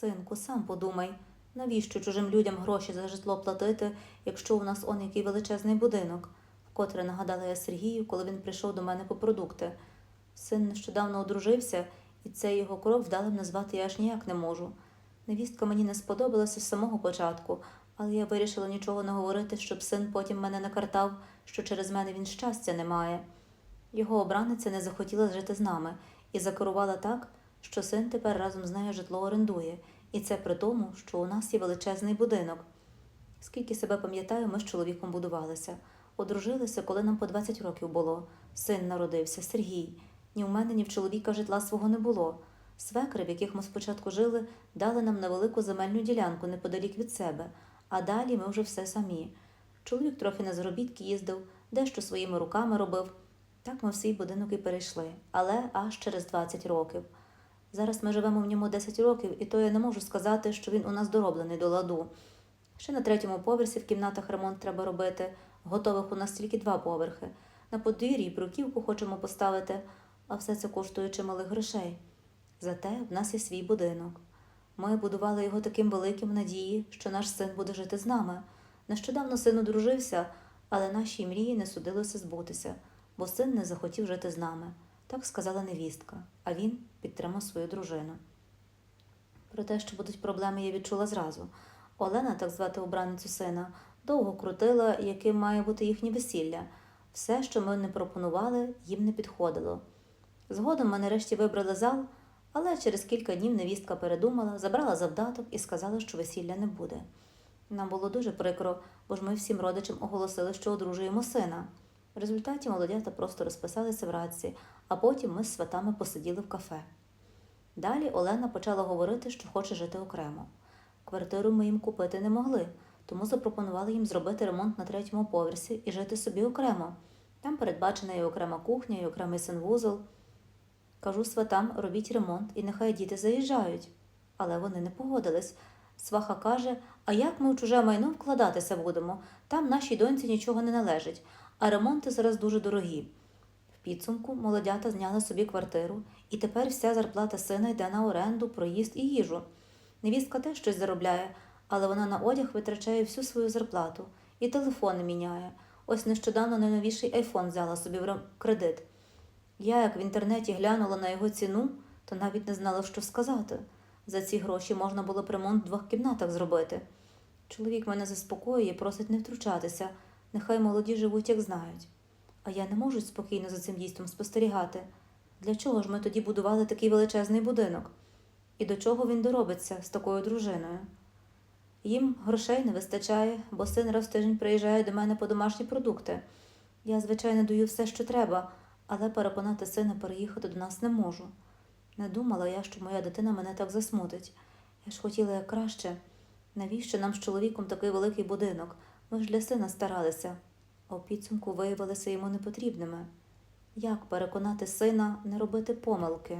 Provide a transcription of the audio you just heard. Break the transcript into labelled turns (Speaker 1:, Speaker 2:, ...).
Speaker 1: Синку, сам подумай, навіщо чужим людям гроші за житло платити, якщо у нас он який величезний будинок, вкотре нагадала я Сергію, коли він прийшов до мене по продукти. Син нещодавно одружився, і цей його крок вдалим назвати я аж ніяк не можу. Невістка мені не сподобалася з самого початку, але я вирішила нічого не говорити, щоб син потім мене не картав, що через мене він щастя не має. Його обраниця не захотіла жити з нами і закерувала так, що син тепер разом з нею житло орендує, і це при тому, що у нас є величезний будинок. Скільки себе пам'ятаю, ми з чоловіком будувалися. Одружилися, коли нам по 20 років було. Син народився, Сергій. Ні в мене, ні в чоловіка житла свого не було. Свекри, в яких ми спочатку жили, дали нам невелику земельну ділянку неподалік від себе, а далі ми вже все самі. Чоловік трохи на заробітки їздив, дещо своїми руками робив. Так ми в свій будинок і перейшли, але аж через 20 років. Зараз ми живемо в ньому 10 років, і то я не можу сказати, що він у нас дороблений до ладу. Ще на третьому поверсі в кімнатах ремонт треба робити. Готових у нас тільки два поверхи. На подвір'ї бруківку хочемо поставити, а все це коштує чималих грошей. Зате в нас є свій будинок. Ми будували його таким великим в надії, що наш син буде жити з нами. Нещодавно син одружився, але нашій мрії не судилося збутися, бо син не захотів жити з нами. Так сказала невістка, а він підтримав свою дружину. Про те, що будуть проблеми, я відчула зразу. Олена, так звати обраницю сина, довго крутила, яким має бути їхнє весілля. Все, що ми не пропонували, їм не підходило. Згодом ми нарешті вибрали зал, але через кілька днів невістка передумала, забрала завдаток і сказала, що весілля не буде. Нам було дуже прикро, бо ж ми всім родичам оголосили, що одружуємо сина. В результаті молодята просто розписалися в радці, а потім ми з сватами посиділи в кафе. Далі Олена почала говорити, що хоче жити окремо. Квартиру ми їм купити не могли, тому запропонували їм зробити ремонт на третьому поверсі і жити собі окремо. Там передбачена і окрема кухня, і окремий санвузол. Кажу сватам, робіть ремонт і нехай діти заїжджають. Але вони не погодились. Сваха каже: А як ми у чуже майно вкладатися будемо? Там нашій доньці нічого не належить, а ремонти зараз дуже дорогі. В підсумку молодята зняли собі квартиру, і тепер вся зарплата сина йде на оренду, проїзд і їжу. Невістка теж щось заробляє, але вона на одяг витрачає всю свою зарплату і телефони міняє. Ось нещодавно найновіший айфон взяла собі в кредит. Я, як в інтернеті глянула на його ціну, то навіть не знала, що сказати. За ці гроші можна було б ремонт в двох кімнатах зробити. Чоловік мене заспокоює, просить не втручатися, нехай молоді живуть, як знають. А я не можу спокійно за цим дійством спостерігати. Для чого ж ми тоді будували такий величезний будинок? І до чого він доробиться з такою дружиною? Їм грошей не вистачає, бо син раз в тиждень приїжджає до мене по домашні продукти. Я, звичайно, даю все, що треба, але переконати сина переїхати до нас не можу. Не думала я, що моя дитина мене так засмутить. Я ж хотіла як краще. Навіщо нам з чоловіком такий великий будинок? Ми ж для сина старалися, а у підсумку виявилися йому непотрібними. Як переконати сина не робити помилки?